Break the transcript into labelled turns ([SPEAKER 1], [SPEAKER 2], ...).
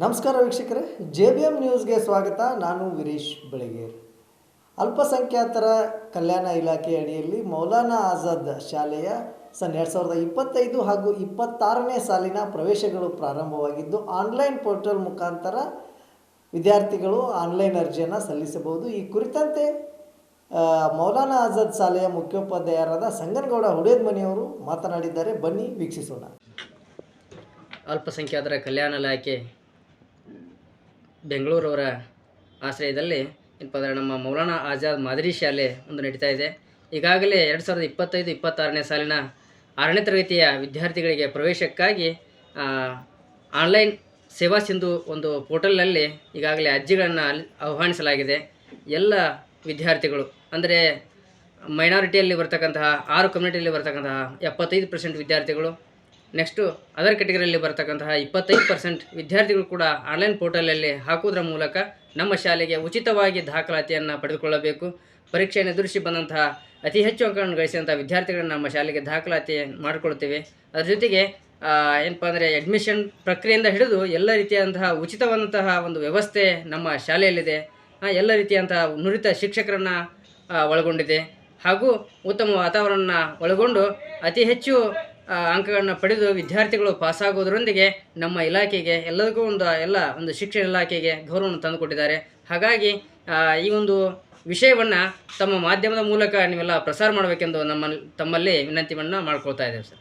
[SPEAKER 1] ನಮಸ್ಕಾರ ವೀಕ್ಷಕರೇ, J B M ನ್ಯೂಸ್ಗೆ ಸ್ವಾಗತ. ನಾನು ವಿರೀಶ್ ಬೆಳಗೇರ್. ಅಲ್ಪಸಂಖ್ಯಾತರ ಕಲ್ಯಾಣ ಇಲಾಖೆ ಅಡಿಯಲ್ಲಿ ಮೌಲಾನಾ ಆಜಾದ್ ಶಾಲೆಯ ಸನ್ ಎರಡು ಸಾವಿರದ ಇಪ್ಪತ್ತೈದು ಹಾಗೂ ಇಪ್ಪತ್ತಾರನೇ ಸಾಲಿನ ಪ್ರವೇಶಗಳು ಪ್ರಾರಂಭವಾಗಿದ್ದು, ಆನ್ಲೈನ್ ಪೋರ್ಟಲ್ ಮುಖಾಂತರ ವಿದ್ಯಾರ್ಥಿಗಳು ಆನ್ಲೈನ್ ಅರ್ಜಿಯನ್ನು ಸಲ್ಲಿಸಬಹುದು. ಈ ಕುರಿತಂತೆ ಮೌಲಾನಾ ಆಜಾದ್ ಶಾಲೆಯ ಮುಖ್ಯೋಪಾಧ್ಯಾಯರಾದ ಸಂಗನಗೌಡ ಹುಡೇದ್ ಮನೆಯವರು ಮಾತನಾಡಿದ್ದಾರೆ. ಬನ್ನಿ, ವೀಕ್ಷಿಸೋಣ.
[SPEAKER 2] ಅಲ್ಪಸಂಖ್ಯಾತರ ಕಲ್ಯಾಣ ಇಲಾಖೆ ಬೆಂಗಳೂರವರ ಆಶ್ರಯದಲ್ಲಿ ಏನಪ್ಪ ಅಂದರೆ ನಮ್ಮ ಮೌಲಾನಾ ಆಜಾದ್ ಮಾದರಿ ಶಾಲೆ ಒಂದು ನಡೀತಾ ಇದೆ. ಈಗಾಗಲೇ ಎರಡು ಸಾವಿರದ ಇಪ್ಪತ್ತೈದು, ಇಪ್ಪತ್ತಾರನೇ ಸಾಲಿನ ಆರನೇ ತರಗತಿಯ ವಿದ್ಯಾರ್ಥಿಗಳಿಗೆ ಪ್ರವೇಶಕ್ಕಾಗಿ ಆನ್ಲೈನ್ ಸೇವಾ ಸಿಂಧು ಒಂದು ಪೋರ್ಟಲ್ನಲ್ಲಿ ಈಗಾಗಲೇ ಅರ್ಜಿಗಳನ್ನು ಆಹ್ವಾನಿಸಲಾಗಿದೆ. ಎಲ್ಲ ವಿದ್ಯಾರ್ಥಿಗಳು, ಅಂದರೆ ಮೈನಾರಿಟಿಯಲ್ಲಿ ಬರ್ತಕ್ಕಂತಹ, ಆರು ಕಮ್ಯುನಿಟಿಯಲ್ಲಿ ಬರ್ತಕ್ಕಂತಹ ಎಪ್ಪತ್ತೈದು ಪರ್ಸೆಂಟ್ ವಿದ್ಯಾರ್ಥಿಗಳು ನೆಕ್ಸ್ಟು ಅದರ್ ಕೆಟಗರಿಯಲ್ಲಿ ಬರ್ತಕ್ಕಂತಹ ಇಪ್ಪತ್ತೈದು ಪರ್ಸೆಂಟ್ ವಿದ್ಯಾರ್ಥಿಗಳು ಕೂಡ ಆನ್ಲೈನ್ ಪೋರ್ಟಲಲ್ಲಿ ಹಾಕುವುದರ ಮೂಲಕ ನಮ್ಮ ಶಾಲೆಗೆ ಉಚಿತವಾಗಿ ದಾಖಲಾತಿಯನ್ನು ಪಡೆದುಕೊಳ್ಳಬೇಕು. ಪರೀಕ್ಷೆಯನ್ನು ಎದುರಿಸಿ ಬಂದಂತಹ ಅತಿ ಹೆಚ್ಚು ಅಂಕಗಳನ್ನು ಗಳಿಸಿದಂಥ ವಿದ್ಯಾರ್ಥಿಗಳನ್ನು ನಮ್ಮ ಶಾಲೆಗೆ ದಾಖಲಾತಿ ಮಾಡಿಕೊಳ್ತೇವೆ ಅದರ ಜೊತೆಗೆ ಏನಪ್ಪ ಅಂದರೆ ಅಡ್ಮಿಷನ್ ಪ್ರಕ್ರಿಯೆಯಿಂದ ಹಿಡಿದು ಎಲ್ಲ ರೀತಿಯಾದಂತಹ ಉಚಿತವಾದಂತಹ ಒಂದು ವ್ಯವಸ್ಥೆ ನಮ್ಮ ಶಾಲೆಯಲ್ಲಿದೆ. ಎಲ್ಲ ರೀತಿಯಂತಹ ನುರಿತ ಶಿಕ್ಷಕರನ್ನು ಒಳಗೊಂಡಿದೆ. ಹಾಗೂ ಉತ್ತಮ ವಾತಾವರಣ ಒಳಗೊಂಡು ಅತಿ ಹೆಚ್ಚು ಅಂಕಗಳನ್ನು ಪಡೆದು ವಿದ್ಯಾರ್ಥಿಗಳು ಪಾಸಾಗೋದರೊಂದಿಗೆ ನಮ್ಮ ಇಲಾಖೆಗೆ ಎಲ್ಲದಕ್ಕೂ ಒಂದು, ಎಲ್ಲ ಒಂದು ಶಿಕ್ಷಣ ಇಲಾಖೆಗೆ ಗೌರವವನ್ನು ತಂದುಕೊಟ್ಟಿದ್ದಾರೆ. ಹಾಗಾಗಿ ಈ ಒಂದು ವಿಷಯವನ್ನು ತಮ್ಮ ಮಾಧ್ಯಮದ ಮೂಲಕ ನೀವೆಲ್ಲ ಪ್ರಸಾರ ಮಾಡಬೇಕೆಂದು ನಮ್ಮ ತಮ್ಮಲ್ಲಿ ವಿನಂತಿಯನ್ನು ಮಾಡ್ಕೊಳ್ತಾ ಇದ್ದೇವೆ ಸರ್.